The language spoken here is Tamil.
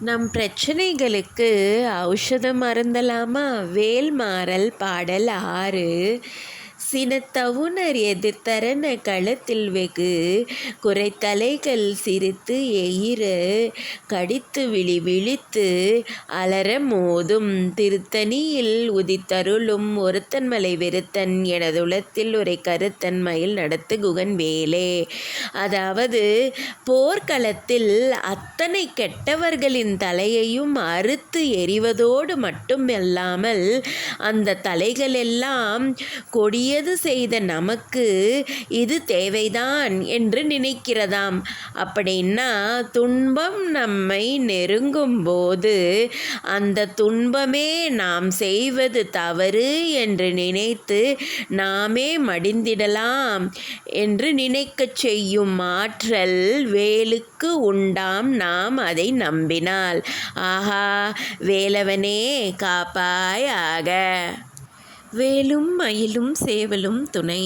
நம் பிரச்சனைகளுக்கு ஔஷதம் அருந்தலாமா வேல்மாறல் பாடல் ஆறு. சினத்தவுணர் எதிர்த்தரன களத்தில் வெகு குறைத்தலைகள் சிரித்து எயிர கடித்து விழி விழித்து அலற மோதும் திருத்தணியில் உதித்தருளும் ஒருத்தன்மலை வெறுத்தன் எனதுளத்தில் உரை கருத்தன் மயில் நடத்து குகன் வேலே அதாவது போர்க்களத்தில் அத்தனை கெட்டவர்களின் தலையையும் அறுத்து எறிவதோடு மட்டுமல்லாமல் அந்த தலைகளெல்லாம் கொடிய நல்லது செய்த நமக்கு இது தேவைதான் என்று நினைக்கிறதாம். அப்படின்னா துன்பம் நம்மை நெருங்கும் போது அந்த துன்பமே நாம் செய்வது தவறு என்று நினைத்து நாமே மடிந்திடலாம் என்று நினைக்கச் செய்யும் ஆற்றல் வேலுக்கு உண்டாம் நாம் அதை நம்பினால். ஆஹா வேலவனே காப்பாய் ஆக. வேலும் மயிலும் சேவலும் துணை.